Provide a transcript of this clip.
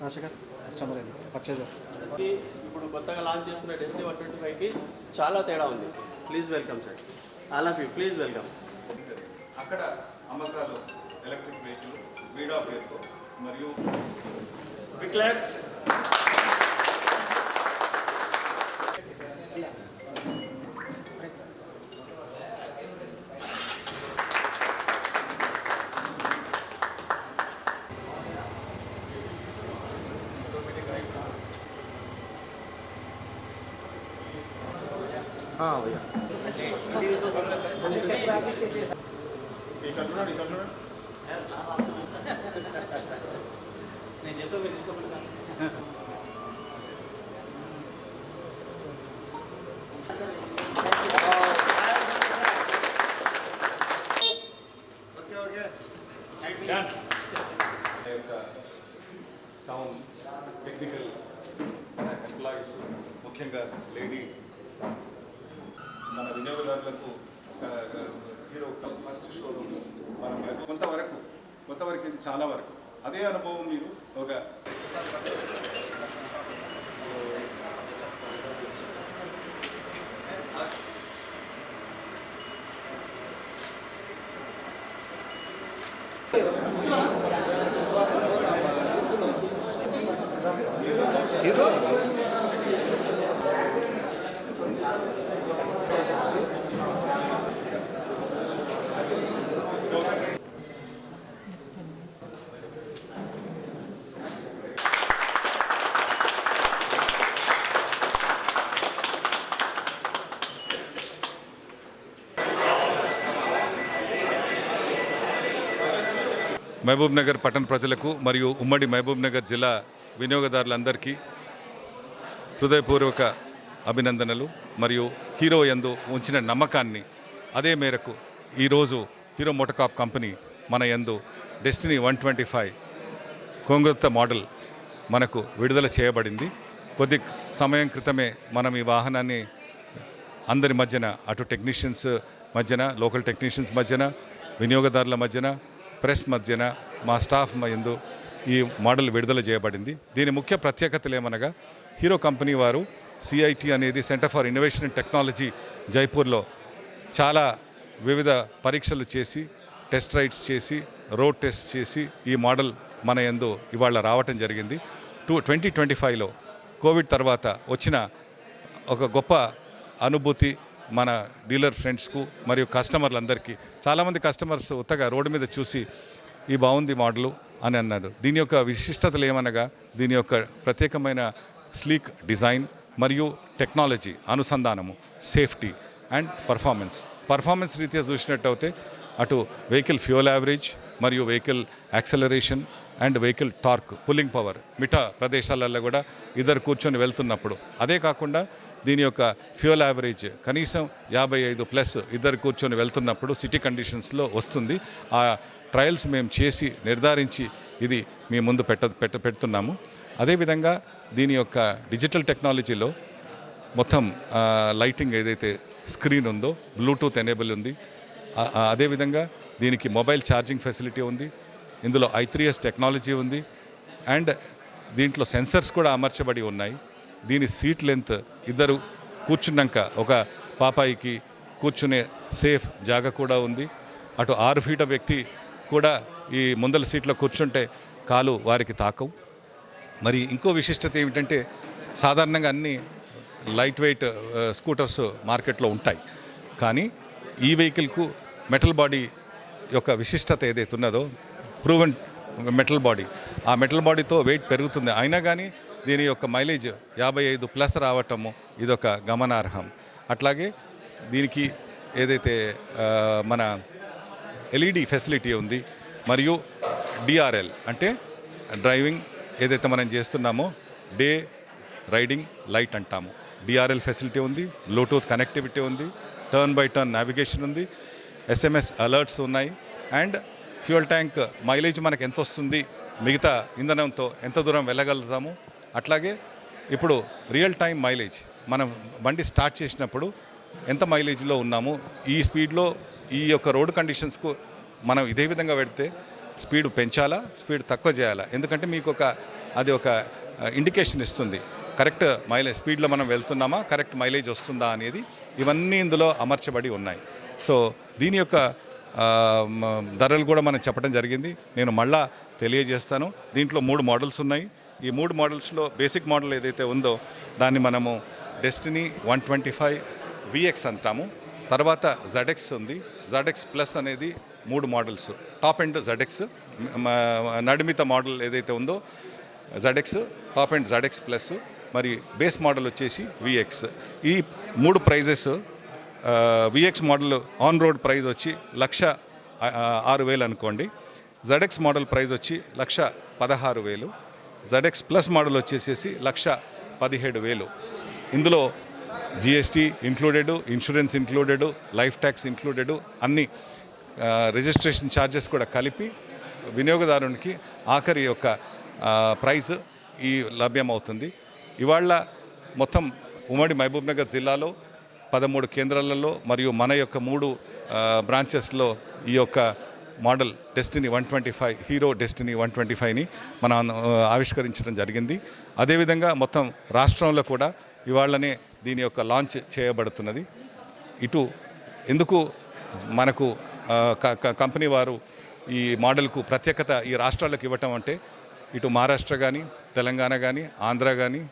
Rajasekhar customer అది పర్చేజర్కి ఇప్పుడు కొత్తగా లాంచ్ చేస్తున్న డెస్టినీ వన్ ట్వంటీ ఫైవ్కి చాలా తేడా ఉంది. Please welcome sir all of you please welcome అక్కడ అమ్మకాలు ఎలక్ట్రిక్ వెహికల్ వీడా పేరుతో మరియు ఇక్కడ చూడండి ఇక్కడ చూడండి ఆ యొక్క టౌన్ టెక్నికల్ ఎంప్లాయీస్ ముఖ్యంగా లేడీ స్టాఫ్ మన కళాకారులకు హీరో ఫస్ట్ షోలో మనం కొంతవరకు కొంతవరకు ఇది చాలా వరకు. అదే అనుభవం మీరు ఒక మహబూబ్ నగర్ పట్టణ ప్రజలకు మరియు ఉమ్మడి మహబూబ్ నగర్ జిల్లా వినియోగదారులందరికీ హృదయపూర్వక అభినందనలు మరియు హీరో యందు ఉంచిన నమ్మకాన్ని అదే మేరకు ఈరోజు హీరో మోటకాప్ కంపెనీ మన యందు డెస్టినీ వన్ ట్వంటీ ఫైవ్ కొంగొత్త మోడల్ మనకు విడుదల చేయబడింది. కొద్ది సమయం క్రితమే మనం ఈ వాహనాన్ని అందరి మధ్యన అటు టెక్నీషియన్స్ మధ్యన లోకల్ టెక్నీషియన్స్ మధ్యన వినియోగదారుల మధ్యన ప్రెస్ మధ్యన మా స్టాఫ్ ఎందు ఈ మోడల్ విడుదల చేయబడింది. దీని ముఖ్య ప్రత్యేకతలు ఏమనగా హీరో కంపెనీ వారు సిఐటి అనేది centre for innovation and technology జైపూర్లో చాలా వివిధ పరీక్షలు చేసి టెస్ట్ రైడ్స్ చేసి రోడ్ టెస్ట్ చేసి ఈ మోడల్ మన యందు ఇవాళ రావటం జరిగింది. టూ ట్వంటీ ట్వంటీ ఫైవ్లో కోవిడ్ తర్వాత వచ్చిన ఒక గొప్ప అనుభూతి మన డీలర్ ఫ్రెండ్స్కు మరియు కస్టమర్లందరికీ చాలామంది కస్టమర్స్ ఉత్తగా రోడ్డు మీద చూసి ఈ బాగుంది మోడలు అని అన్నారు. దీని యొక్క విశిష్టతలు ఏమనగా దీని యొక్క ప్రత్యేకమైన స్లీక్ డిజైన్ మరియు టెక్నాలజీ అనుసంధానము సేఫ్టీ అండ్ పర్ఫార్మెన్స్ పర్ఫార్మెన్స్ రీత్యా చూసినట్టయితే అటు వెహికల్ ఫ్యూయల్ యావరేజ్ మరియు vehicle acceleration and vehicle torque pulling power మిఠా ప్రదేశాలలో కూడా ఇద్దరు కూర్చొని వెళ్తున్నప్పుడు. అదే కాకుండా దీని యొక్క ఫ్యూయల్ యావరేజ్ కనీసం యాభై ఐదు ప్లస్ ఇద్దరు కూర్చొని వెళ్తున్నప్పుడు సిటీ కండిషన్స్లో వస్తుంది. ఆ ట్రయల్స్ మేము చేసి నిర్ధారించి ఇది మీ ముందు పెట్ట పెట్ట పెడుతున్నాము. అదేవిధంగా దీని యొక్క డిజిటల్ టెక్నాలజీలో మొత్తం లైటింగ్ ఏదైతే స్క్రీన్ ఉందో బ్లూటూత్ ఎనేబుల్ ఉంది. అదేవిధంగా దీనికి మొబైల్ ఛార్జింగ్ ఫెసిలిటీ ఉంది. ఇందులో ఐ టెక్నాలజీ ఉంది. అండ్ దీంట్లో సెన్సర్స్ కూడా అమర్చబడి ఉన్నాయి. దీని సీట్ లెంత్ ఇద్దరు కూర్చున్నాక ఒక పాపాయికి కూర్చునే సేఫ్ జాగా కూడా ఉంది. అటు ఆరు ఫీట వ్యక్తి కూడా ఈ ముందల సీట్లో కూర్చుంటే కాలు వారికి తాకవు. మరి ఇంకో విశిష్టత ఏమిటంటే సాధారణంగా అన్ని లైట్ వెయిట్ స్కూటర్స్ మార్కెట్లో ఉంటాయి. కానీ ఈ వెహికల్కు మెటల్ బాడీ యొక్క విశిష్టత ఏదైతే ఉన్నదో ప్రూవెన్ మెటల్ బాడీ. ఆ మెటల్ బాడీతో వెయిట్ పెరుగుతుంది. అయినా కానీ దీని యొక్క మైలేజ్ యాభై ఐదు ప్లస్ రావటము ఇదొక గమనార్హం. అట్లాగే దీనికి ఏదైతే మన ఎల్ఈడి ఫెసిలిటీ ఉంది మరియు డిఆర్ఎల్ అంటే డ్రైవింగ్ ఏదైతే మనం చేస్తున్నామో డే రైడింగ్ లైట్ అంటాము. డిఆర్ఎల్ ఫెసిలిటీ ఉంది బ్లూటూత్ కనెక్టివిటీ ఉంది టర్న్ బై టర్న్ నావిగేషన్ ఉంది ఎస్ఎంఎస్ అలర్ట్స్ ఉన్నాయి అండ్ ఫ్యూయల్ ట్యాంక్ మైలేజ్ మనకు ఎంత వస్తుంది మిగతా ఇంధనంతో ఎంత దూరం వెళ్ళగలుగుతాము అట్లాగే ఇప్పుడు రియల్ టైం మైలేజ్ మనం బండి స్టార్ట్ చేసినప్పుడు ఎంత మైలేజ్లో ఉన్నాము ఈ స్పీడ్లో ఈ యొక్క రోడ్ కండిషన్స్కు మనం ఇదే విధంగా పెడితే స్పీడ్ పెంచాలా స్పీడ్ తక్కువ చేయాలా? ఎందుకంటే మీకు ఒక అది ఒక ఇండికేషన్ ఇస్తుంది. కరెక్ట్ మైలేజ్ స్పీడ్లో మనం వెళ్తున్నామా కరెక్ట్ మైలేజ్ వస్తుందా అనేది ఇవన్నీ ఇందులో అమర్చబడి ఉన్నాయి. సో దీని యొక్క ధరలు కూడా మనం చెప్పడం జరిగింది. నేను మళ్ళా తెలియజేస్తాను. దీంట్లో మూడు మోడల్స్ ఉన్నాయి. ఈ మూడు మోడల్స్లో బేసిక్ మోడల్ ఏదైతే ఉందో దాన్ని మనము Destiny one twenty five VX అంటాము. తర్వాత జడెక్స్ ఉంది. జడెక్స్ ప్లస్ అనేది మూడు మోడల్స్. టాప్ అండ్ జడెక్స్ నడిమిత మోడల్ ఏదైతే ఉందో ZX top and ZX plus మరి బేస్ మోడల్ వచ్చేసి విఎక్స్. ఈ మూడు prices VX model on road price వచ్చి లక్ష ఆరు వేలు అనుకోండి. జడెక్స్ మోడల్ ప్రైజ్ వచ్చి లక్ష పదహారు వేలు. జెడ్ఎక్స్ ప్లస్ మోడల్ వచ్చేసేసి లక్ష పదిహేడు వేలు. ఇందులో GST included insurance included life tax included అన్ని రిజిస్ట్రేషన్ ఛార్జెస్ కూడా కలిపి వినియోగదారునికి ఆఖరి యొక్క ప్రైస్ ఈ లభ్యమవుతుంది. ఇవాళ మొత్తం ఉమ్మడి మహబూబ్నగర్ జిల్లాలో పదమూడు కేంద్రాలలో మరియు మన యొక్క మూడు బ్రాంచెస్లో ఈ యొక్క model Destiny one twenty five Hero Destiny one twenty ఫైవ్ని మనం ఆవిష్కరించడం జరిగింది. అదేవిధంగా మొత్తం రాష్ట్రంలో కూడా ఇవాళనే దీని యొక్క లాంచ్ చేయబడుతున్నది. ఇటు ఎందుకు మనకు క- క- కంపెనీ వారు ఈ మోడల్కు ప్రత్యేకత ఈ రాష్ట్రాలకు ఇవ్వటం అంటే ఇటు మహారాష్ట్ర కానీ తెలంగాణ కానీ ఆంధ్ర కానీ